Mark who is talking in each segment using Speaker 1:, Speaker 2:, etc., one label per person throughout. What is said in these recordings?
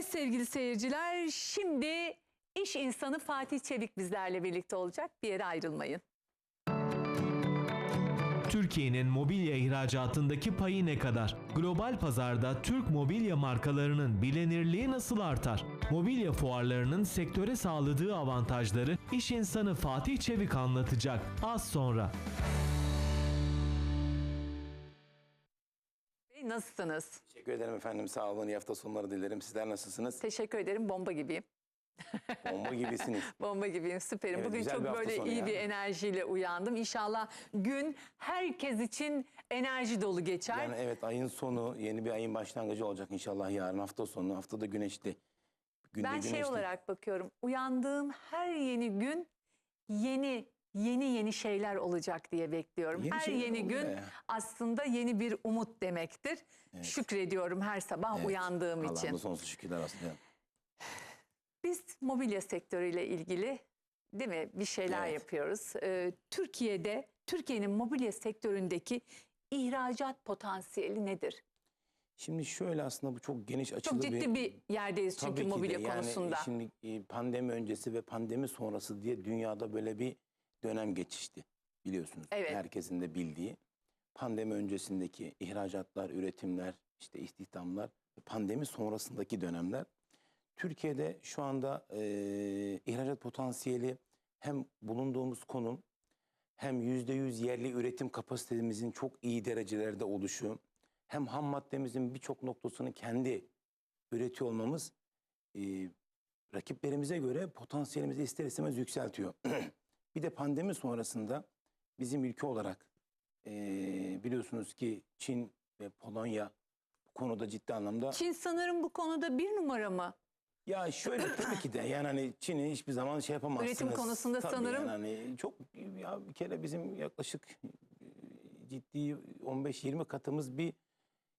Speaker 1: Evet sevgili seyirciler şimdi iş insanı Fatih Çevik bizlerle birlikte olacak. Bir yere ayrılmayın.
Speaker 2: Türkiye'nin mobilya ihracatındaki payı ne kadar? Global pazarda Türk mobilya markalarının bilinirliği nasıl artar? Mobilya fuarlarının sektöre sağladığı avantajları iş insanı Fatih Çevik anlatacak az sonra.
Speaker 1: Nasılsınız?
Speaker 3: Teşekkür ederim efendim. Sağ olun. İyi hafta sonları dilerim. Sizler nasılsınız?
Speaker 1: Teşekkür ederim. Bomba gibiyim.
Speaker 3: Bomba gibisiniz.
Speaker 1: Bomba gibiyim. Süperim.
Speaker 3: Evet,
Speaker 1: Bugün çok böyle iyi
Speaker 3: yani.
Speaker 1: bir enerjiyle uyandım. İnşallah gün herkes için enerji dolu geçer.
Speaker 3: Yani evet ayın sonu yeni bir ayın başlangıcı olacak inşallah yarın hafta sonu. Haftada güneşli. Günde
Speaker 1: ben şey
Speaker 3: güneşli.
Speaker 1: olarak bakıyorum. Uyandığım her yeni gün yeni yeni yeni şeyler olacak diye bekliyorum.
Speaker 3: Yeni
Speaker 1: her yeni gün
Speaker 3: ya.
Speaker 1: aslında yeni bir umut demektir. Şükrediyorum her sabah
Speaker 3: Evet,
Speaker 1: uyandığım için.
Speaker 3: Allah'ım sonsuz şükürler aslında.
Speaker 1: Biz mobilya sektörüyle ilgili değil mi bir şeyler
Speaker 3: Evet.
Speaker 1: yapıyoruz. Ee, Türkiye'de Türkiye'nin mobilya sektöründeki ihracat potansiyeli nedir?
Speaker 3: Şimdi şöyle aslında bu çok geniş açılı
Speaker 1: Çok ciddi bir yerdeyiz çünkü
Speaker 3: Tabii ki de.
Speaker 1: mobilya
Speaker 3: Yani
Speaker 1: konusunda.
Speaker 3: şimdi e, pandemi öncesi ve pandemi sonrası diye dünyada böyle bir dönem geçişti. Biliyorsunuz.
Speaker 1: Evet.
Speaker 3: Herkesin de bildiği. Pandemi öncesindeki ihracatlar, üretimler, işte istihdamlar, pandemi sonrasındaki dönemler. Türkiye'de şu anda e, ihracat potansiyeli hem bulunduğumuz konum hem yüzde yüz yerli üretim kapasitemizin çok iyi derecelerde oluşu, hem ham maddemizin birçok noktasını kendi üretiyor olmamız e, rakiplerimize göre potansiyelimizi ister istemez yükseltiyor. bir de pandemi sonrasında bizim ülke olarak e, biliyorsunuz ki Çin ve Polonya bu konuda ciddi anlamda
Speaker 1: Çin sanırım bu konuda bir numara mı?
Speaker 3: ya şöyle tabii ki de yani hani Çin'i hiçbir zaman şey yapamazsınız.
Speaker 1: Üretim konusunda
Speaker 3: Tabii
Speaker 1: sanırım-
Speaker 3: yani hani çok ya bir kere bizim yaklaşık ciddi 15-20 katımız bir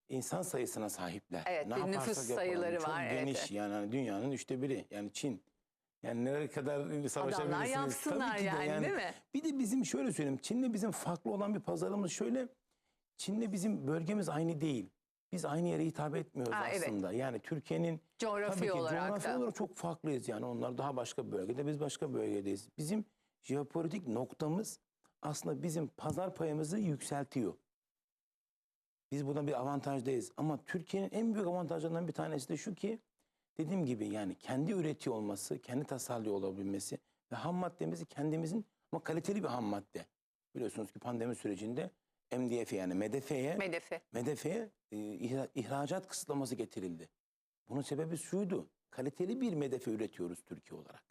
Speaker 3: insan sayısına sahipler.
Speaker 1: Evet, bir
Speaker 3: yaparsak
Speaker 1: nüfus
Speaker 3: yapalım.
Speaker 1: sayıları
Speaker 3: çok
Speaker 1: var, evet,
Speaker 3: geniş yani hani dünyanın üçte biri yani Çin. Yani nereye kadar savaşabilirsiniz?
Speaker 1: Adamlar
Speaker 3: Tabii
Speaker 1: yapsınlar
Speaker 3: ki de
Speaker 1: yani, değil mi?
Speaker 3: Bir de bizim şöyle söyleyeyim Çin'le bizim farklı olan bir pazarımız şöyle. Çin'le bizim bölgemiz aynı değil. Biz aynı yere hitap etmiyoruz
Speaker 1: Ha, evet.
Speaker 3: aslında. Yani Türkiye'nin
Speaker 1: Coğrafi
Speaker 3: Tabii ki
Speaker 1: olarak
Speaker 3: coğrafi
Speaker 1: da.
Speaker 3: olarak çok farklıyız yani onlar daha başka bir bölgede biz başka bir bölgedeyiz. Bizim jeopolitik noktamız aslında bizim pazar payımızı yükseltiyor. Biz buna bir avantajdayız ama Türkiye'nin en büyük avantajlarından bir tanesi de şu ki dediğim gibi yani kendi üretiyor olması, kendi tasarlıyor olabilmesi ve ham maddemizi kendimizin ama kaliteli bir ham madde. Biliyorsunuz ki pandemi sürecinde MDF yani MDF'ye
Speaker 1: Medefe.
Speaker 3: MDF'ye e, ihra- ihracat kısıtlaması getirildi. Bunun sebebi şuydu. Kaliteli bir MDF üretiyoruz Türkiye olarak.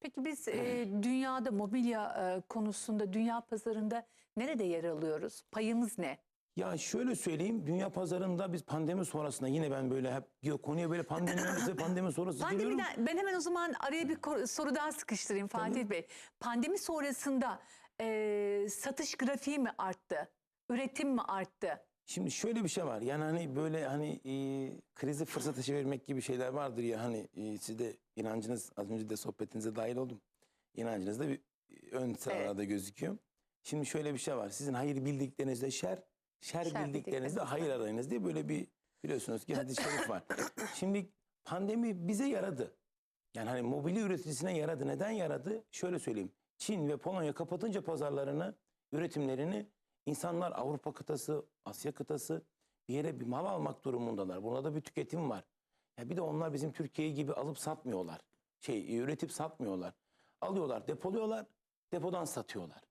Speaker 1: Peki biz e, dünyada mobilya e, konusunda dünya pazarında nerede yer alıyoruz? Payımız ne?
Speaker 3: Ya şöyle söyleyeyim, dünya pazarında biz pandemi sonrasında yine ben böyle hep ya konuya böyle pandemi öncesi pandemi sonrası giriyorum.
Speaker 1: Pandemiden ben hemen o zaman araya bir soru daha sıkıştırayım Fatih Bey. Pandemi sonrasında e, satış grafiği mi arttı? Üretim mi arttı?
Speaker 3: Şimdi şöyle bir şey var. Yani hani böyle hani e, krizi fırsata çevirmek gibi şeyler vardır ya hani e, siz de inancınız az önce de sohbetinize dahil oldum. İnancınız da bir e, ön sıralarda gözüküyor. Şimdi şöyle bir şey var. Sizin hayır bildiklerinizde şer, şer,
Speaker 1: Şer
Speaker 3: bildiklerinizde hayır arayınız diye böyle bir biliyorsunuz ki hadis-i şerif var. Şimdi pandemi bize yaradı. Yani hani mobilya üreticisine yaradı. Neden yaradı? Şöyle söyleyeyim. Çin ve Polonya kapatınca pazarlarını, üretimlerini insanlar Avrupa kıtası, Asya kıtası bir yere bir mal almak durumundalar. Bunda da bir tüketim var. Ya bir de onlar bizim Türkiye gibi alıp satmıyorlar. Şey üretip satmıyorlar. Alıyorlar, depoluyorlar, depodan satıyorlar.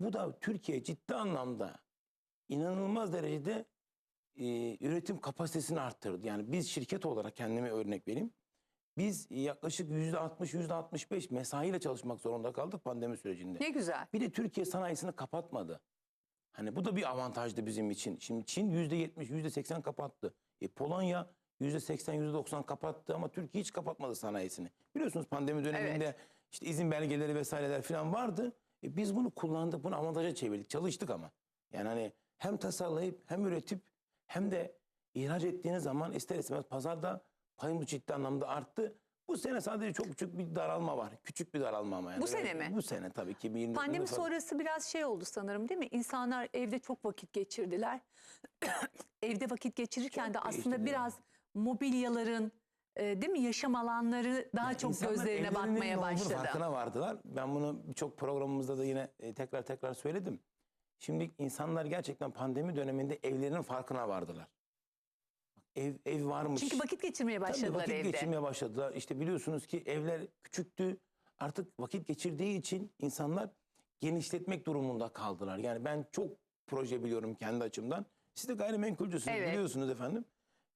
Speaker 3: Bu da Türkiye ciddi anlamda inanılmaz derecede e, üretim kapasitesini arttırdı. Yani biz şirket olarak kendime örnek vereyim. Biz yaklaşık yüzde 60, yüzde 65 mesaiyle çalışmak zorunda kaldık pandemi sürecinde.
Speaker 1: Ne güzel.
Speaker 3: Bir de Türkiye sanayisini kapatmadı. Hani bu da bir avantajdı bizim için. Şimdi Çin yüzde 70, yüzde 80 kapattı. E, Polonya yüzde 80, yüzde 90 kapattı ama Türkiye hiç kapatmadı sanayisini. Biliyorsunuz pandemi döneminde işte izin belgeleri vesaireler falan vardı. E, biz bunu kullandık, bunu avantaja çevirdik. Çalıştık ama. Yani hani hem tasarlayıp hem üretip hem de ihraç ettiğiniz zaman ister istemez pazarda payımız ciddi anlamda arttı. Bu sene sadece çok küçük bir daralma var. Küçük bir daralma ama yani.
Speaker 1: Bu sene mi?
Speaker 3: Bu sene tabii ki. 2024'de
Speaker 1: Pandemi sonrası biraz şey oldu sanırım değil mi? İnsanlar evde çok vakit geçirdiler. evde vakit geçirirken
Speaker 3: Çok
Speaker 1: de aslında
Speaker 3: değişti,
Speaker 1: biraz mobilyaların e, değil mi yaşam alanları daha çok
Speaker 3: İnsanlar
Speaker 1: gözlerine batmaya başladı.
Speaker 3: Farkına vardılar. Ben bunu birçok programımızda da yine e, tekrar tekrar söyledim. Şimdi insanlar gerçekten pandemi döneminde evlerinin farkına vardılar. Ev ev varmış.
Speaker 1: Çünkü vakit geçirmeye
Speaker 3: Tabii
Speaker 1: başladılar
Speaker 3: vakit
Speaker 1: evde.
Speaker 3: geçirmeye başladılar. İşte biliyorsunuz ki evler küçüktü. Artık vakit geçirdiği için insanlar genişletmek durumunda kaldılar. Yani ben çok proje biliyorum kendi açımdan. Siz de gayrimenkulcüsünüz
Speaker 1: Evet.
Speaker 3: biliyorsunuz efendim.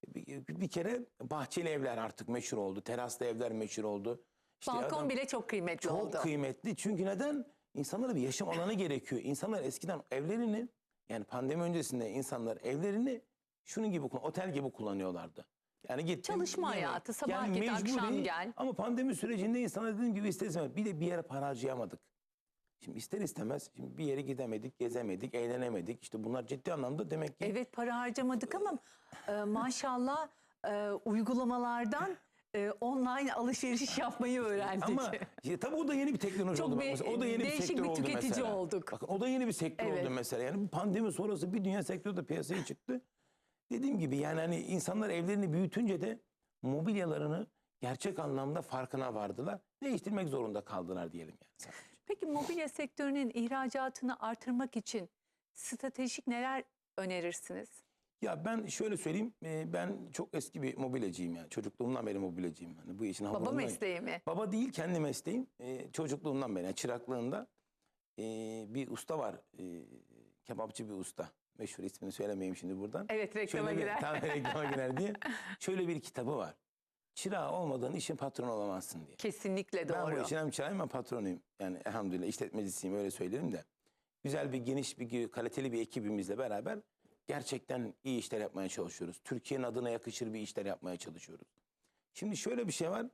Speaker 3: Bir, bir kere bahçeli evler artık meşhur oldu. Teraslı evler meşhur oldu. İşte
Speaker 1: Balkon
Speaker 3: adam-
Speaker 1: bile çok kıymetli
Speaker 3: çok
Speaker 1: oldu.
Speaker 3: kıymetli. Çünkü neden? İnsanlara bir yaşam alanı gerekiyor. İnsanlar eskiden evlerini yani pandemi öncesinde insanlar evlerini şunun gibi otel gibi kullanıyorlardı. Yani git
Speaker 1: Çalışma hayatı, sabah git,
Speaker 3: mecburi
Speaker 1: akşam gel.
Speaker 3: Ama pandemi sürecinde insanlar dediğim gibi ister istemez bir de bir yere para harcayamadık. Şimdi ister istemez şimdi bir yere gidemedik, gezemedik, eğlenemedik. İşte bunlar ciddi anlamda demek ki
Speaker 1: Evet para harcamadık ama e, maşallah e, uygulamalardan e, online alışveriş yapmayı öğrendik.
Speaker 3: Ama ya, tabii o da yeni bir teknoloji
Speaker 1: Çok
Speaker 3: oldu.
Speaker 1: bir-
Speaker 3: mesela. o da yeni bir
Speaker 1: değişik
Speaker 3: sektör
Speaker 1: bir
Speaker 3: oldu
Speaker 1: tüketici
Speaker 3: mesela.
Speaker 1: olduk.
Speaker 3: Bakın o da yeni bir sektör
Speaker 1: Evet.
Speaker 3: oldu mesela. Yani pandemi sonrası bir dünya sektörü de piyasaya çıktı. Dediğim gibi yani hani insanlar evlerini büyütünce de mobilyalarını gerçek anlamda farkına vardılar. Değiştirmek zorunda kaldılar diyelim yani. sadece.
Speaker 1: Peki mobilya sektörünün ihracatını artırmak için stratejik neler önerirsiniz?
Speaker 3: Ya ben şöyle söyleyeyim. e, Ben çok eski bir mobilyacıyım yani. Çocukluğumdan beri mobilyacıyım. Hani bu işin
Speaker 1: Baba
Speaker 3: hamurundayım.
Speaker 1: mesleği mi?
Speaker 3: Baba değil kendi mesleğim. Ee, çocukluğumdan beri yani çıraklığında ee, bir usta var. ee, kebapçı bir usta. Meşhur ismini söylemeyeyim şimdi buradan.
Speaker 1: Evet reklama
Speaker 3: Şöyle bir,
Speaker 1: girer.
Speaker 3: tam reklama girer diye. Şöyle bir kitabı var. Çırağı olmadan işin patronu olamazsın diye.
Speaker 1: Kesinlikle
Speaker 3: Ben bu
Speaker 1: doğru.
Speaker 3: işin hem çırağıyım hem patronuyum. Yani elhamdülillah işletmecisiyim öyle söylerim de. Güzel bir geniş bir kaliteli bir ekibimizle beraber gerçekten iyi işler yapmaya çalışıyoruz. Türkiye'nin adına yakışır bir işler yapmaya çalışıyoruz. Şimdi şöyle bir şey var.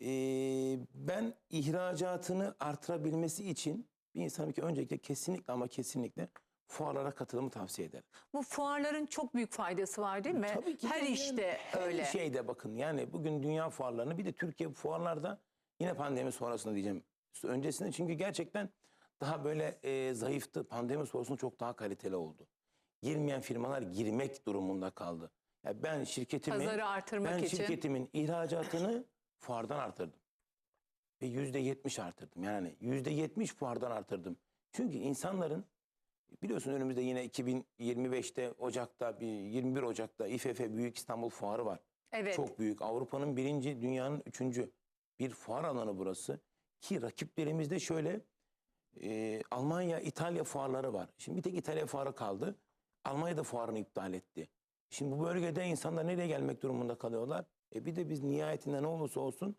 Speaker 3: Ee, ben ihracatını artırabilmesi için bir insanın ki öncelikle kesinlikle ama kesinlikle fuarlara katılımı tavsiye ederim.
Speaker 1: Bu fuarların çok büyük faydası var değil mi?
Speaker 3: Tabii ki
Speaker 1: Her
Speaker 3: yani
Speaker 1: işte
Speaker 3: her
Speaker 1: öyle.
Speaker 3: şeyde bakın yani bugün dünya fuarlarını bir de Türkiye fuarlarda yine pandemi sonrasında diyeceğim. Öncesinde çünkü gerçekten daha böyle e, zayıftı. Pandemi sonrasında çok daha kaliteli oldu. Girmeyen firmalar girmek durumunda kaldı. Ya ben şirketimin
Speaker 1: Pazarı artırmak
Speaker 3: ben
Speaker 1: için.
Speaker 3: şirketimin ihracatını fuardan artırdım. Ve yüzde yetmiş artırdım. Yani yüzde yetmiş fuardan artırdım. Çünkü insanların biliyorsun önümüzde yine 2025'te Ocak'ta bir 21 Ocak'ta İFF Büyük İstanbul Fuarı var.
Speaker 1: Evet.
Speaker 3: Çok büyük. Avrupa'nın birinci, dünyanın üçüncü bir fuar alanı burası. Ki rakiplerimizde şöyle e, Almanya, İtalya fuarları var. Şimdi bir tek İtalya fuarı kaldı. Almanya da fuarını iptal etti. Şimdi bu bölgede insanlar nereye gelmek durumunda kalıyorlar? E bir de biz nihayetinde ne olursa olsun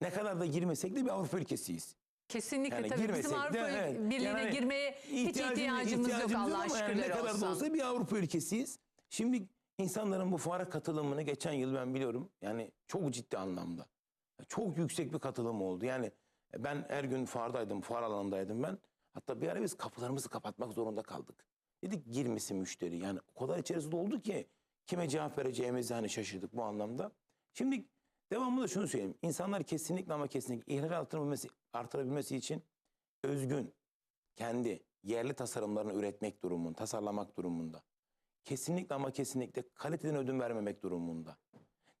Speaker 3: ne kadar da girmesek de bir Avrupa ülkesiyiz.
Speaker 1: Kesinlikle
Speaker 3: Yani
Speaker 1: tabii. Bizim
Speaker 3: de,
Speaker 1: Avrupa
Speaker 3: evet.
Speaker 1: Birliği'ne
Speaker 3: Yani
Speaker 1: girmeye hiç ihtiyacımız, yok Allah
Speaker 3: ama yani ne kadar
Speaker 1: olsun.
Speaker 3: da olsa bir Avrupa ülkesiyiz. Şimdi insanların bu fuara katılımını geçen yıl ben biliyorum. Yani çok ciddi anlamda. Çok yüksek bir katılım oldu. Yani ben her gün fuardaydım, fuar alanındaydım ben. Hatta bir ara biz kapılarımızı kapatmak zorunda kaldık. Dedik girmesin müşteri. Yani o kadar içerisinde oldu ki kime cevap vereceğimizi hani şaşırdık bu anlamda. Şimdi devamında şunu söyleyeyim. İnsanlar kesinlikle ama kesinlikle ihraç artırabilmesi, artırabilmesi için özgün, kendi yerli tasarımlarını üretmek durumunda, tasarlamak durumunda. Kesinlikle ama kesinlikle kaliteden ödün vermemek durumunda.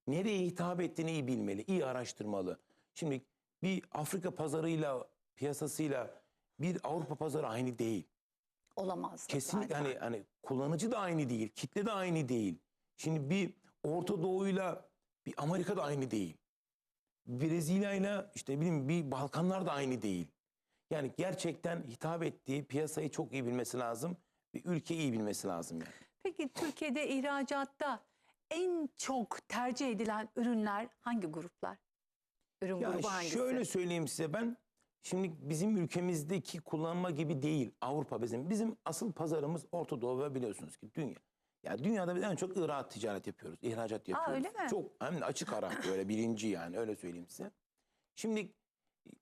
Speaker 3: Nereye hitap ettiğini iyi bilmeli, iyi araştırmalı. Şimdi bir Afrika pazarıyla, piyasasıyla bir Avrupa pazarı aynı değil.
Speaker 1: Olamaz.
Speaker 3: Kesinlikle
Speaker 1: zaten.
Speaker 3: hani hani kullanıcı da aynı değil, kitle de aynı değil. Şimdi bir Orta Doğu'yla bir Amerika da aynı değil. Brezilya'yla işte bileyim bir Balkanlar da aynı değil. Yani gerçekten hitap ettiği piyasayı çok iyi bilmesi lazım. Bir ülke iyi bilmesi lazım yani.
Speaker 1: Peki Türkiye'de ihracatta en çok tercih edilen ürünler hangi gruplar? Ürün
Speaker 3: Ya
Speaker 1: grubu hangisi?
Speaker 3: şöyle söyleyeyim size ben şimdi bizim ülkemizdeki kullanma gibi değil Avrupa bizim. Bizim asıl pazarımız Orta Doğu ve biliyorsunuz ki dünya. Ya dünyada biz en çok Irak ticaret yapıyoruz. ihracat yapıyoruz.
Speaker 1: öyle mi?
Speaker 3: Çok hem de açık ara böyle birinci yani öyle söyleyeyim size. Şimdi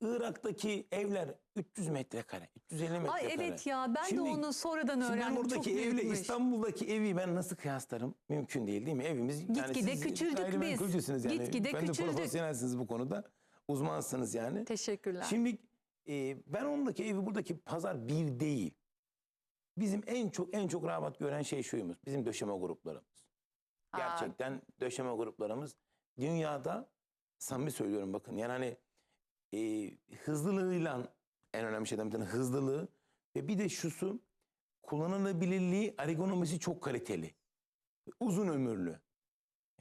Speaker 3: Irak'taki evler 300 metrekare, 350 metrekare.
Speaker 1: Ay evet ya ben
Speaker 3: Şimdi-
Speaker 1: de onu sonradan
Speaker 3: Şimdi ben
Speaker 1: öğrendim. Çok
Speaker 3: buradaki evle
Speaker 1: büyükmüş.
Speaker 3: İstanbul'daki evi ben nasıl kıyaslarım? Mümkün değil değil mi? Evimiz
Speaker 1: Gitgide
Speaker 3: siz
Speaker 1: küçüldük biz.
Speaker 3: yani.
Speaker 1: Gitgide
Speaker 3: ben de
Speaker 1: küçüldük.
Speaker 3: profesyonelsiniz bu konuda. Uzmansınız yani.
Speaker 1: Teşekkürler.
Speaker 3: Şimdi e, ben ondaki evi buradaki pazar bir değil. Bizim en çok en çok rağbet gören şey şuymuş. Bizim döşeme gruplarımız.
Speaker 1: Aa,
Speaker 3: Gerçekten döşeme gruplarımız dünyada samimi söylüyorum bakın yani hani e, hızlılığıyla en önemli şeyden bir tane hızlılığı ve bir de şusu kullanılabilirliği ergonomisi çok kaliteli. Uzun ömürlü.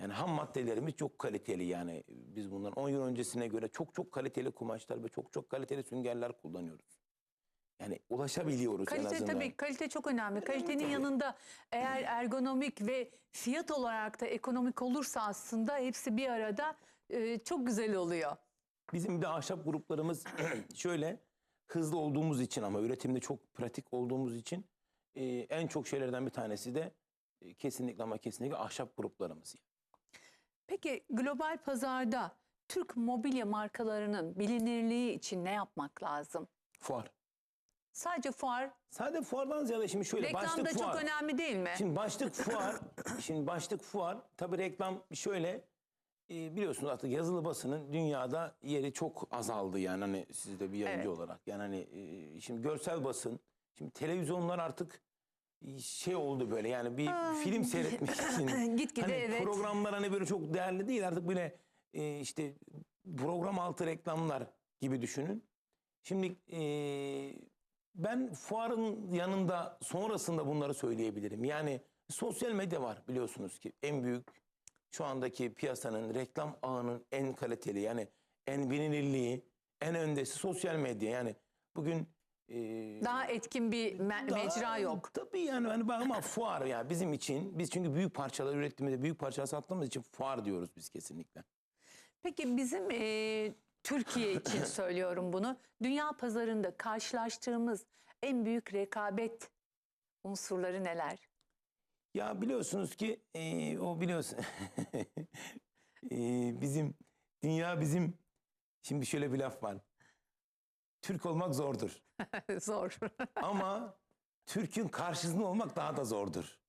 Speaker 3: Yani ham maddelerimiz çok kaliteli yani biz bundan 10 yıl öncesine göre çok çok kaliteli kumaşlar ve çok çok kaliteli süngerler kullanıyoruz. Yani ulaşabiliyoruz en
Speaker 1: Kalite
Speaker 3: azından.
Speaker 1: tabii kalite çok önemli. Kalitenin
Speaker 3: tabii.
Speaker 1: yanında eğer ergonomik ve fiyat olarak da ekonomik olursa aslında hepsi bir arada e, çok güzel oluyor.
Speaker 3: Bizim de ahşap gruplarımız şöyle hızlı olduğumuz için ama üretimde çok pratik olduğumuz için e, en çok şeylerden bir tanesi de e, kesinlikle ama kesinlikle ahşap gruplarımız.
Speaker 1: Peki global pazarda Türk mobilya markalarının bilinirliği için ne yapmak lazım?
Speaker 3: Fuar.
Speaker 1: Sadece fuar,
Speaker 3: Sadece fuardan ziyade şimdi şöyle
Speaker 1: reklam da
Speaker 3: başlık
Speaker 1: çok
Speaker 3: fuar.
Speaker 1: önemli değil mi?
Speaker 3: Şimdi başlık fuar, şimdi başlık fuar, tabii reklam şöyle e, biliyorsunuz artık yazılı basının dünyada yeri çok azaldı yani hani siz de bir yayıncı
Speaker 1: Evet.
Speaker 3: olarak. Yani hani e, şimdi görsel basın, şimdi televizyonlar artık şey oldu böyle yani bir
Speaker 1: Aa,
Speaker 3: film seyretmek için.
Speaker 1: Gitgide
Speaker 3: hani
Speaker 1: evet.
Speaker 3: programlar hani böyle çok değerli değil artık böyle e, işte program altı reklamlar gibi düşünün. Şimdi e, ben fuarın yanında sonrasında bunları söyleyebilirim. Yani sosyal medya var biliyorsunuz ki en büyük şu andaki piyasanın reklam ağının en kaliteli yani en bilinirliği en öndesi sosyal medya. Yani bugün e,
Speaker 1: Daha etkin bir me-
Speaker 3: daha-
Speaker 1: mecra yok.
Speaker 3: Tabii yani hani ama fuar ya bizim için biz çünkü büyük parçalar ürettiğimizde büyük parçalar sattığımız için fuar diyoruz biz kesinlikle.
Speaker 1: Peki bizim e, Türkiye için söylüyorum bunu. Dünya pazarında karşılaştığımız en büyük rekabet unsurları neler?
Speaker 3: Ya biliyorsunuz ki eee, o biliyorsun Eee, bizim dünya bizim şimdi şöyle bir laf var. Türk olmak zordur
Speaker 1: Zor.
Speaker 3: ama Türk'ün karşısında olmak daha da zordur.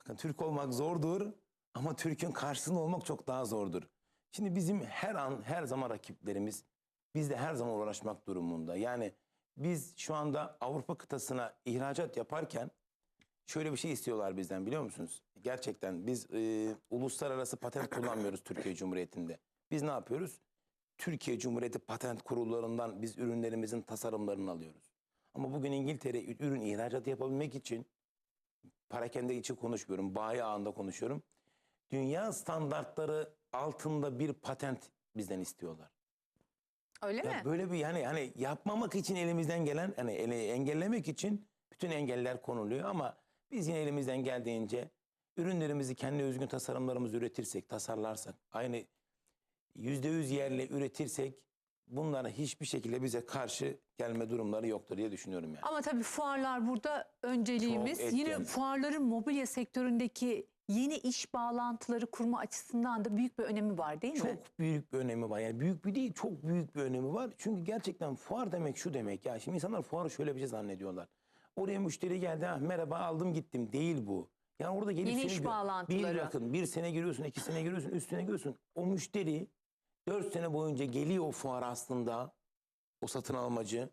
Speaker 3: Bakın Türk olmak zordur ama Türk'ün karşısında olmak çok daha zordur. Şimdi bizim her an her zaman rakiplerimiz bizle her zaman uğraşmak durumunda. Yani biz şu anda Avrupa kıtasına ihracat yaparken şöyle bir şey istiyorlar bizden biliyor musunuz? Gerçekten biz e, uluslararası patent kullanmıyoruz Türkiye Cumhuriyeti'nde. Biz ne yapıyoruz? Türkiye Cumhuriyeti patent kurullarından biz ürünlerimizin tasarımlarını alıyoruz. Ama bugün İngiltere ürün ihracatı yapabilmek için parakende için konuşmuyorum, bayi ağında konuşuyorum. Dünya standartları altında bir patent bizden istiyorlar.
Speaker 1: Öyle mi?
Speaker 3: Ya böyle bir yani hani yapmamak için elimizden gelen hani engellemek için bütün engeller konuluyor ama biz yine elimizden geldiğince ürünlerimizi kendi özgün tasarımlarımızı üretirsek, tasarlarsak, aynı yüz yerle üretirsek bunlara hiçbir şekilde bize karşı gelme durumları yoktur diye düşünüyorum yani.
Speaker 1: Ama tabii fuarlar burada önceliğimiz.
Speaker 3: Çok
Speaker 1: Yine
Speaker 3: etken.
Speaker 1: fuarların mobilya sektöründeki yeni iş bağlantıları kurma açısından da büyük bir önemi var değil mi?
Speaker 3: Çok büyük bir önemi var. Yani büyük bir değil, çok büyük bir önemi var. Çünkü gerçekten fuar demek şu demek. Ya şimdi insanlar fuarı şöyle bir şey zannediyorlar. Oraya müşteri geldi, ha, merhaba aldım gittim. Değil bu. Yani orada gelip
Speaker 1: Yeni iş bağlantıları.
Speaker 3: Bir bakın, bir sene giriyorsun, iki sene giriyorsun, üç sene giriyorsun. O müşteri dört sene boyunca geliyor o fuar aslında. O satın almacı.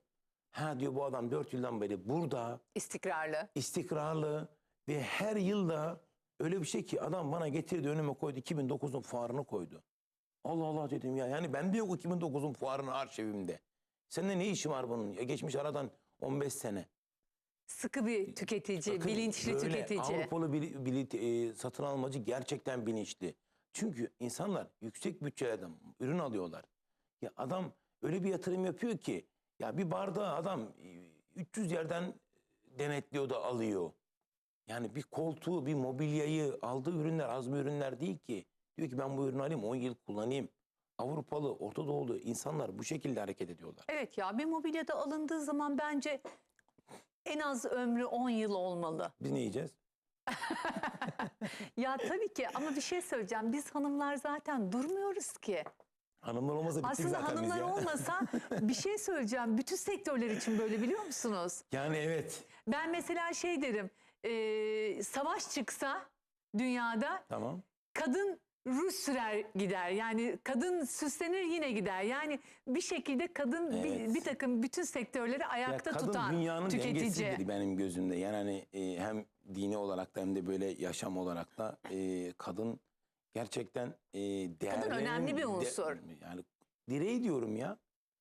Speaker 3: Ha diyor bu adam dört yıldan beri burada
Speaker 1: İstikrarlı.
Speaker 3: istikrarlı ve her yılda öyle bir şey ki adam bana getirdi önüme koydu 2009'un fuarını koydu. Allah Allah dedim ya yani bende yok 2009'un fuarını arşivimde. Senin ne işi var bunun? Ya geçmiş aradan 15 sene.
Speaker 1: Sıkı bir tüketici,
Speaker 3: Bakın
Speaker 1: bilinçli
Speaker 3: böyle
Speaker 1: tüketici.
Speaker 3: Avrupalı bir, bir- e, satın almacı gerçekten bilinçli. Çünkü insanlar yüksek bütçelerden ürün alıyorlar. Ya adam öyle bir yatırım yapıyor ki ya bir bardağı adam e, 300 yerden denetliyor da alıyor. Yani bir koltuğu, bir mobilyayı aldığı ürünler az bir ürünler değil ki. Diyor ki ben bu ürünü alayım 10 yıl kullanayım. Avrupalı, Orta Doğulu insanlar bu şekilde hareket ediyorlar.
Speaker 1: Evet ya bir mobilyada alındığı zaman bence en az ömrü 10 yıl olmalı.
Speaker 3: Biz ne yiyeceğiz?
Speaker 1: Ya tabii ki ama bir şey söyleyeceğim. Biz hanımlar zaten durmuyoruz ki.
Speaker 3: Hanımlar olmasa bittik
Speaker 1: Aslında
Speaker 3: zaten biz
Speaker 1: hanımlar
Speaker 3: ya.
Speaker 1: olmasa bir şey söyleyeceğim. Bütün sektörler için böyle biliyor musunuz?
Speaker 3: Yani evet.
Speaker 1: Ben mesela şey derim. e, savaş çıksa dünyada
Speaker 3: Tamam.
Speaker 1: kadın ruj sürer gider. Yani kadın süslenir yine gider. Yani bir şekilde kadın bir,
Speaker 3: Evet.
Speaker 1: bir takım bütün sektörleri
Speaker 3: Ya
Speaker 1: ayakta
Speaker 3: kadın
Speaker 1: tutan
Speaker 3: dünyanın
Speaker 1: tüketici.
Speaker 3: dengesidir benim gözümde. Yani hani e, hem dini olarak da hem de böyle yaşam olarak da e, kadın gerçekten e, değerlerin...
Speaker 1: önemli bir unsur.
Speaker 3: yani direği diyorum ya.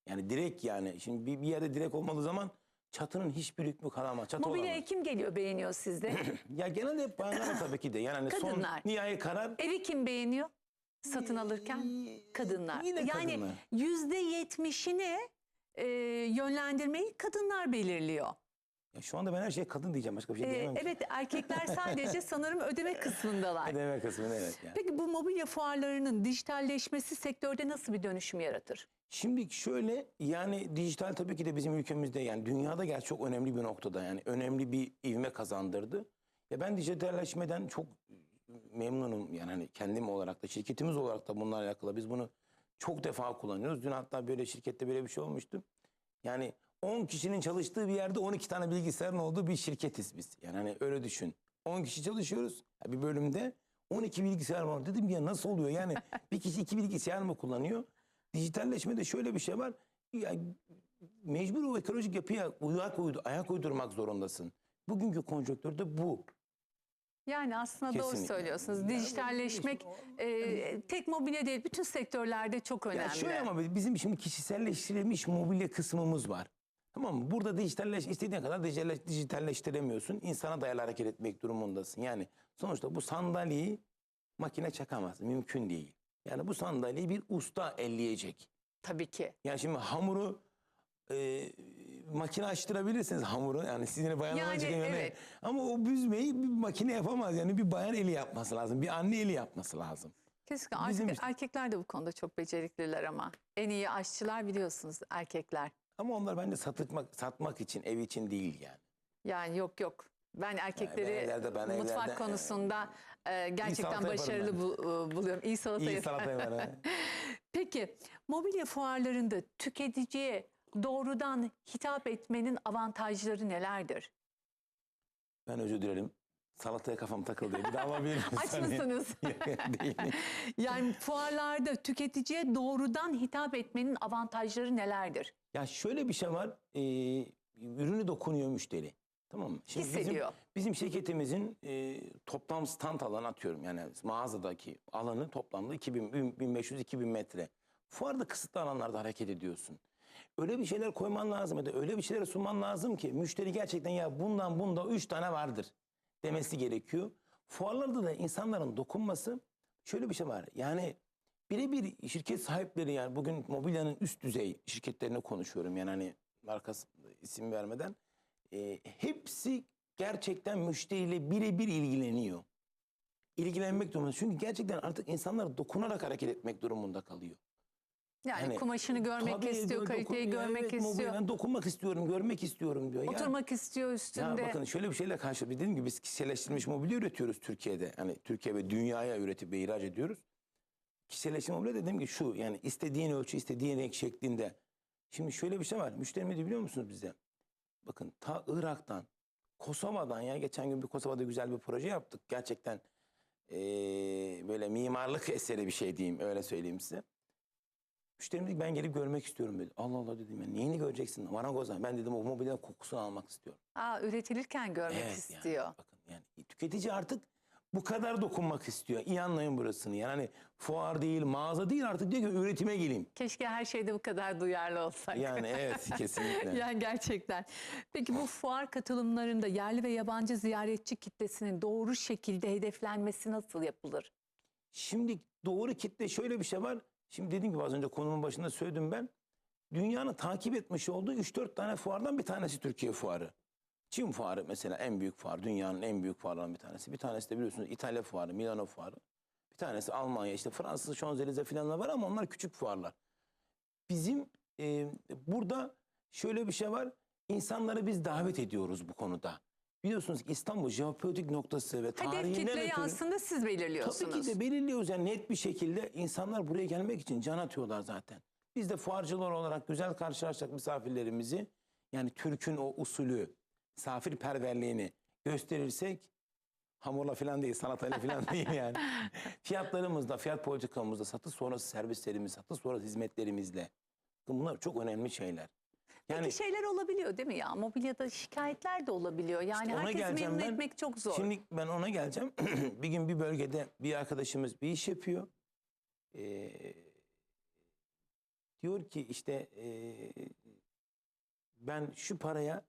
Speaker 3: Yani direk yani. Şimdi bir, bir yerde direk olmadığı zaman çatının hiçbir hükmü kalamaz. Çatı
Speaker 1: Mobilyaya
Speaker 3: olamaz.
Speaker 1: kim geliyor beğeniyor sizde?
Speaker 3: Ya genelde hep bayanlar tabii ki de. Yani hani son
Speaker 1: Kadınlar.
Speaker 3: nihai karar
Speaker 1: Evi kim beğeniyor satın alırken? Kadınlar.
Speaker 3: Yine
Speaker 1: yani
Speaker 3: kadınlar.
Speaker 1: yüzde yetmişini e, yönlendirmeyi kadınlar belirliyor.
Speaker 3: Ya şu anda ben her şeye kadın diyeceğim. Başka bir şey
Speaker 1: E,
Speaker 3: diyemem. ki.
Speaker 1: evet erkekler sadece sanırım ödeme kısmındalar.
Speaker 3: Ödeme kısmını evet. Yani.
Speaker 1: Peki bu mobilya fuarlarının dijitalleşmesi sektörde nasıl bir dönüşüm yaratır?
Speaker 3: Şimdi şöyle yani dijital tabii ki de bizim ülkemizde yani dünyada gerçi çok önemli bir noktada yani önemli bir ivme kazandırdı. Ya ben dijitalleşmeden çok memnunum yani hani kendim olarak da şirketimiz olarak da bunlarla alakalı biz bunu çok defa kullanıyoruz. Dün hatta böyle şirkette böyle bir şey olmuştu. Yani 10 kişinin çalıştığı bir yerde 12 tane bilgisayarın olduğu bir şirketiz biz. Yani hani öyle düşün. 10 kişi çalışıyoruz bir bölümde 12 bilgisayar var. Dedim ya nasıl oluyor? Yani bir kişi iki bilgisayar mı kullanıyor? Dijitalleşmede şöyle bir şey var. Ya, mecbur o ekolojik yapıya ayak, uydu, ayak uydurmak zorundasın. Bugünkü konjonktürde bu.
Speaker 1: Yani aslında doğru
Speaker 3: Kesinlikle.
Speaker 1: söylüyorsunuz. Dijitalleşmek e, tek mobilya değil bütün sektörlerde çok önemli.
Speaker 3: Ya şöyle ama bizim şimdi kişiselleştirilmiş mobilya kısmımız var. Tamam mı? Burada dijitalleş, istediğin kadar dijitalleş, dijitalleştiremiyorsun. İnsana dayalı hareket etmek durumundasın. Yani sonuçta bu sandalyeyi makine çakamaz. Mümkün değil. Yani bu sandalyeyi bir usta elleyecek.
Speaker 1: Tabii ki.
Speaker 3: Yani şimdi hamuru e, makine açtırabilirsiniz hamuru. Yani sizin bayanlar
Speaker 1: Yani
Speaker 3: çıkan
Speaker 1: evet.
Speaker 3: Ama o büzmeyi bir makine yapamaz. Yani bir bayan eli yapması lazım. Bir anne eli yapması lazım.
Speaker 1: Kesinlikle
Speaker 3: Bizim
Speaker 1: Artık
Speaker 3: işte-
Speaker 1: erkekler de bu konuda çok becerikliler ama. En iyi aşçılar biliyorsunuz erkekler.
Speaker 3: Ama onlar bence satmak, satmak için, ev için değil yani.
Speaker 1: Yani yok yok. Ben erkekleri
Speaker 3: evlerde- ben
Speaker 1: mutfak
Speaker 3: evlerde,
Speaker 1: konusunda e, gerçekten
Speaker 3: salata yaparım
Speaker 1: başarılı bu, e, buluyorum. İyi salata
Speaker 3: İyi salata yapar. ha.
Speaker 1: Peki mobilya fuarlarında tüketiciye doğrudan hitap etmenin avantajları nelerdir?
Speaker 3: Ben özür dilerim. Salataya kafam takıldı. Bir daha alabilir miyim?
Speaker 1: Aç mısınız? Yani fuarlarda tüketiciye doğrudan hitap etmenin avantajları nelerdir?
Speaker 3: Ya şöyle bir şey var. Ee, ürünü dokunuyor müşteri. Tamam mı? Şimdi bizim-
Speaker 1: Hissediyor.
Speaker 3: Bizim şirketimizin e, toplam stand alanı atıyorum. Yani mağazadaki alanı toplamda 2000, 1500-2000 metre. Fuarda kısıtlı alanlarda hareket ediyorsun. Öyle bir şeyler koyman lazım ya da öyle bir şeyler sunman lazım ki müşteri gerçekten ya bundan bunda üç tane vardır demesi gerekiyor. Fuarlarda da insanların dokunması şöyle bir şey var. Yani birebir şirket sahipleri yani bugün mobilyanın üst düzey şirketlerine konuşuyorum. Yani hani markası isim vermeden. E, hepsi gerçekten müşteriyle birebir ilgileniyor. İlgilenmek durumunda. Çünkü gerçekten artık insanlar dokunarak hareket etmek durumunda kalıyor.
Speaker 1: Yani
Speaker 3: Hani,
Speaker 1: kumaşını görmek
Speaker 3: Tabii,
Speaker 1: istiyor,
Speaker 3: dokun-
Speaker 1: kaliteyi
Speaker 3: ya
Speaker 1: görmek
Speaker 3: evet,
Speaker 1: istiyor.
Speaker 3: ben dokunmak istiyorum, görmek istiyorum diyor. Ya-
Speaker 1: Oturmak istiyor
Speaker 3: ya
Speaker 1: üstünde.
Speaker 3: bakın şöyle bir şeyle karşı dediğim gibi biz kişiselleştirilmiş mobilya üretiyoruz Türkiye'de. Hani Türkiye ve dünyaya üretip ve ihraç ediyoruz. Kişiselleştirilmiş mobilya dediğim gibi şu yani istediğin ölçü, istediğin renk şeklinde. Şimdi şöyle bir şey var. Müşterimiz de biliyor musunuz bize? Bakın ta Irak'tan, Kosova'dan ya geçen gün bir Kosova'da güzel bir proje yaptık. Gerçekten eee, böyle mimarlık eseri bir şey diyeyim öyle söyleyeyim size. Müşterim dedi ben gelip görmek istiyorum dedi. Allah Allah dedim ya neyini göreceksin? Marangoza. Ben dedim o mobilya kokusunu almak istiyorum.
Speaker 1: Aa, üretilirken görmek
Speaker 3: Evet,
Speaker 1: istiyor.
Speaker 3: Yani, bakın yani tüketici artık bu kadar dokunmak istiyor. İyi anlayın burasını. Yani fuar değil, mağaza değil artık diyor ki üretime geleyim.
Speaker 1: Keşke her şeyde bu kadar duyarlı olsak.
Speaker 3: Yani evet kesinlikle.
Speaker 1: Yani gerçekten. Peki bu fuar katılımlarında yerli ve yabancı ziyaretçi kitlesinin doğru şekilde hedeflenmesi nasıl yapılır?
Speaker 3: Şimdi doğru kitle şöyle bir şey var. Şimdi dediğim gibi az önce konumun başında söyledim ben. Dünyanın takip etmiş olduğu 3-4 tane fuardan bir tanesi Türkiye fuarı. Çin fuarı mesela en büyük fuar. Dünyanın en büyük fuarlarından bir tanesi. Bir tanesi de biliyorsunuz İtalya fuarı, Milano fuarı. Bir tanesi Almanya, işte Fransız Şanzelize falan da var ama onlar küçük fuarlar. Bizim e, burada şöyle bir şey var. İnsanları biz davet ediyoruz bu konuda. Biliyorsunuz ki İstanbul jeopolitik noktası ve
Speaker 1: Hedef
Speaker 3: tarihinden
Speaker 1: kitleyi
Speaker 3: ötürü...
Speaker 1: aslında siz belirliyorsunuz.
Speaker 3: Tabii ki de belirliyoruz yani net bir şekilde insanlar buraya gelmek için can atıyorlar zaten. Biz de fuarcılar olarak güzel karşılaşacak misafirlerimizi yani Türk'ün o usulü, misafirperverliğini gösterirsek hamurla falan değil, salatayla falan değil yani. Fiyatlarımızda, fiyat politikamızda, satış sonrası servislerimiz, satış sonrası hizmetlerimizle bunlar çok önemli şeyler. Yani
Speaker 1: Peki şeyler olabiliyor değil mi ya? Mobilyada şikayetler de olabiliyor. Yani
Speaker 3: İşte
Speaker 1: herkesi memnun
Speaker 3: ben.
Speaker 1: etmek çok zor.
Speaker 3: Şimdi ben ona geleceğim. bir gün bir bölgede bir arkadaşımız bir iş yapıyor. Ee, diyor ki işte ee, ben şu paraya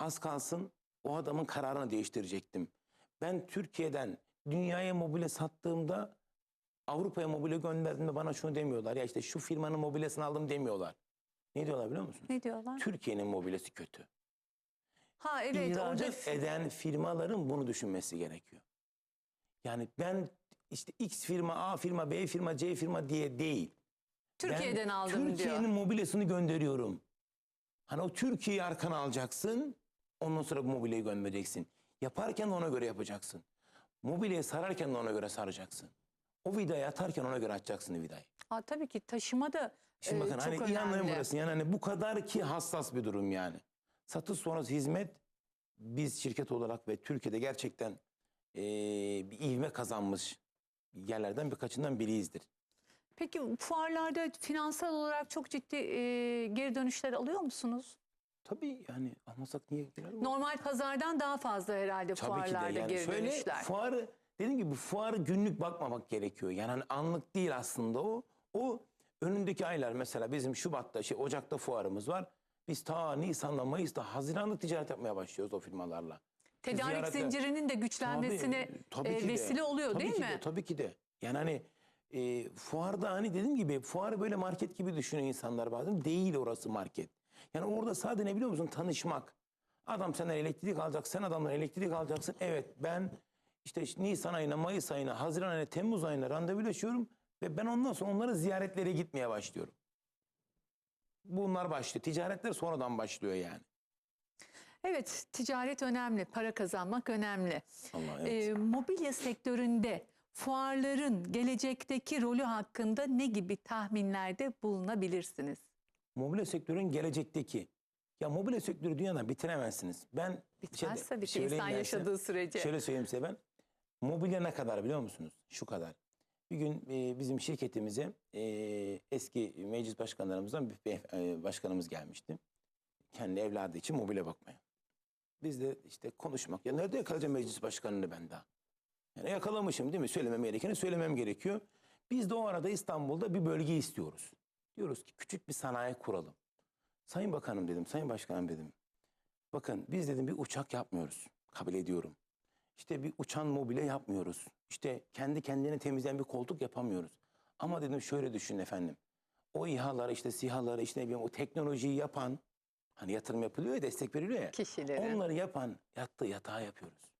Speaker 3: az kalsın o adamın kararını değiştirecektim. Ben Türkiye'den dünyaya mobilya sattığımda Avrupa'ya mobilya gönderdiğimde bana şunu demiyorlar. Ya işte şu firmanın mobilyasını aldım demiyorlar. Ne diyorlar biliyor musun?
Speaker 1: ne diyorlar?
Speaker 3: Türkiye'nin mobilyası kötü.
Speaker 1: Ha evet orada
Speaker 3: İhracat eden firmaların bunu düşünmesi gerekiyor. Yani ben işte X firma, A firma, B firma, C firma diye değil.
Speaker 1: Türkiye'den
Speaker 3: ben
Speaker 1: aldım
Speaker 3: Türkiye'nin
Speaker 1: diyor.
Speaker 3: mobilyasını gönderiyorum. Hani o Türkiye'yi arkana alacaksın. Ondan sonra bu mobilyayı göndereceksin. Yaparken de ona göre yapacaksın. Mobilyayı sararken de ona göre saracaksın. O vidayı atarken ona göre atacaksın vidayı.
Speaker 1: Ha, tabii ki taşıma da
Speaker 3: Şimdi
Speaker 1: e,
Speaker 3: bakın
Speaker 1: çok
Speaker 3: hani
Speaker 1: önemli.
Speaker 3: iyi anlayın burası. Yani hani bu kadar ki hassas bir durum yani. Satış sonrası hizmet biz şirket olarak ve Türkiye'de gerçekten eee, bir ivme kazanmış yerlerden birkaçından biriyizdir.
Speaker 1: Peki fuarlarda finansal olarak çok ciddi e, geri dönüşler alıyor musunuz?
Speaker 3: Tabii yani almasak niye girer? bu?
Speaker 1: Normal pazardan daha fazla herhalde
Speaker 3: Tabii ki de
Speaker 1: fuarlarda
Speaker 3: yani
Speaker 1: geri
Speaker 3: şöyle
Speaker 1: dönüşler.
Speaker 3: fuarı dediğim gibi fuarı günlük bakmamak gerekiyor. Yani hani anlık değil aslında o. O önündeki aylar mesela bizim Şubat'ta şey Ocak'ta fuarımız var. Biz ta Nisan'da Mayıs'ta Haziran'da ticaret yapmaya başlıyoruz o firmalarla.
Speaker 1: Tedarik
Speaker 3: ziyarete-
Speaker 1: zincirinin de güçlenmesine
Speaker 3: Tabii, tabii
Speaker 1: e,
Speaker 3: ki de.
Speaker 1: vesile oluyor
Speaker 3: Tabii
Speaker 1: değil
Speaker 3: ki
Speaker 1: mi?
Speaker 3: De, tabii ki de. Yani hani e, fuarda hani dediğim gibi fuarı böyle market gibi düşünüyor insanlar bazen. Değil orası market. Yani orada sadece ne biliyor musun? Tanışmak. Adam senden elektrik alacak, sen adamdan elektrik alacaksın. Evet ben işte Nisan ayına, Mayıs ayına, Haziran ayına, Temmuz ayına randevulaşıyorum. Ve ben ondan sonra onlara ziyaretlere gitmeye başlıyorum. Bunlar başlıyor. Ticaretler sonradan başlıyor yani.
Speaker 1: Evet, ticaret önemli, para kazanmak önemli.
Speaker 3: Allah evet.
Speaker 1: E, mobilya sektöründe fuarların gelecekteki rolü hakkında ne gibi tahminlerde bulunabilirsiniz?
Speaker 3: Mobilya sektörün gelecekteki ya mobilya sektörü dünyada bitiremezsiniz. Ben
Speaker 1: Bitmez
Speaker 3: şeyde-
Speaker 1: tabii ki insan yaşadığı sürece.
Speaker 3: Şöyle söyleyeyim size ben. Mobilya ne kadar biliyor musunuz? Şu kadar. Bir gün e, bizim şirketimize e, eski meclis başkanlarımızdan bir e, başkanımız gelmişti. Kendi evladı için mobilya bakmaya. Biz de işte konuşmak. Ya nerede yakalayacağım meclis başkanını ben daha? Yani yakalamışım değil mi? Söylemem gerekeni söylemem gerekiyor. Biz de o arada İstanbul'da bir bölge istiyoruz. Diyoruz ki küçük bir sanayi kuralım. Sayın Bakanım dedim, Sayın Başkanım dedim. Bakın biz dedim bir uçak yapmıyoruz. Kabul ediyorum. İşte bir uçan mobilya yapmıyoruz. İşte kendi kendine temizleyen bir koltuk yapamıyoruz. Ama dedim şöyle düşünün efendim. O İHA'ları işte SİHA'ları işte ne bileyim o teknolojiyi yapan hani yatırım yapılıyor ya destek veriliyor ya.
Speaker 1: Kişileri.
Speaker 3: Onları yapan yattığı yatağı yapıyoruz.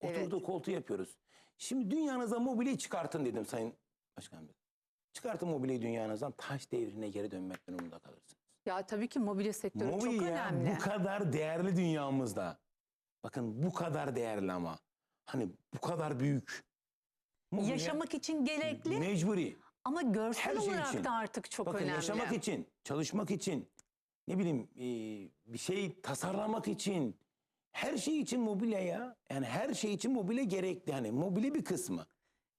Speaker 1: Evet.
Speaker 3: Oturduğu koltuğu yapıyoruz. Şimdi dünyanıza mobilyayı çıkartın dedim Sayın Başkanım. Çıkartın mobilyayı dünyanızdan taş devrine geri dönmek durumunda kalırsınız.
Speaker 1: Ya tabii ki mobilya sektörü çok
Speaker 3: Mobilya
Speaker 1: önemli.
Speaker 3: bu kadar değerli dünyamızda. Bakın bu kadar değerli ama. Hani bu kadar büyük. Mobilya
Speaker 1: Yaşamak için gerekli
Speaker 3: Mecburi.
Speaker 1: ama görsel
Speaker 3: her şey
Speaker 1: olarak
Speaker 3: için.
Speaker 1: da artık çok
Speaker 3: Bakın
Speaker 1: önemli.
Speaker 3: yaşamak için, çalışmak için, ne bileyim e, bir şey tasarlamak için, her şey için mobilya ya. Yani her şey için mobilya gerekli. Hani mobilya bir kısmı.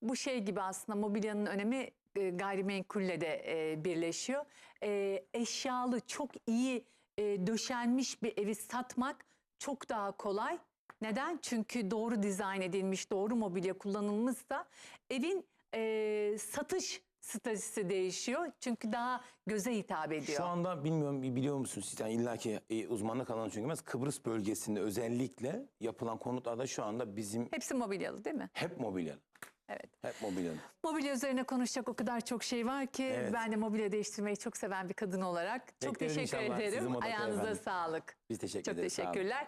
Speaker 1: Bu şey gibi aslında mobilyanın önemi gayrimenkulle de e, birleşiyor. E, eşyalı çok iyi e, döşenmiş bir evi satmak çok daha kolay. Neden? Çünkü doğru dizayn edilmiş, doğru mobilya kullanılmışsa evin e, satış stratejisi değişiyor. Çünkü daha göze hitap ediyor.
Speaker 3: Şu anda bilmiyorum biliyor musunuz siz? Yani illaki e, uzmanlık alanı çünkü bilmez. Kıbrıs bölgesinde özellikle yapılan konutlarda şu anda bizim
Speaker 1: Hepsi mobilyalı değil mi?
Speaker 3: hep mobilyalı.
Speaker 1: Evet.
Speaker 3: Hep mobilyalı.
Speaker 1: Mobilya üzerine konuşacak o kadar çok şey var ki
Speaker 3: Evet.
Speaker 1: ben de mobilya değiştirmeyi çok seven bir kadın olarak çok
Speaker 3: Bekleriz
Speaker 1: teşekkür ederim. Ayağınıza
Speaker 3: efendim.
Speaker 1: sağlık.
Speaker 3: Biz teşekkür
Speaker 1: Çok
Speaker 3: ederiz. olun.
Speaker 1: teşekkürler.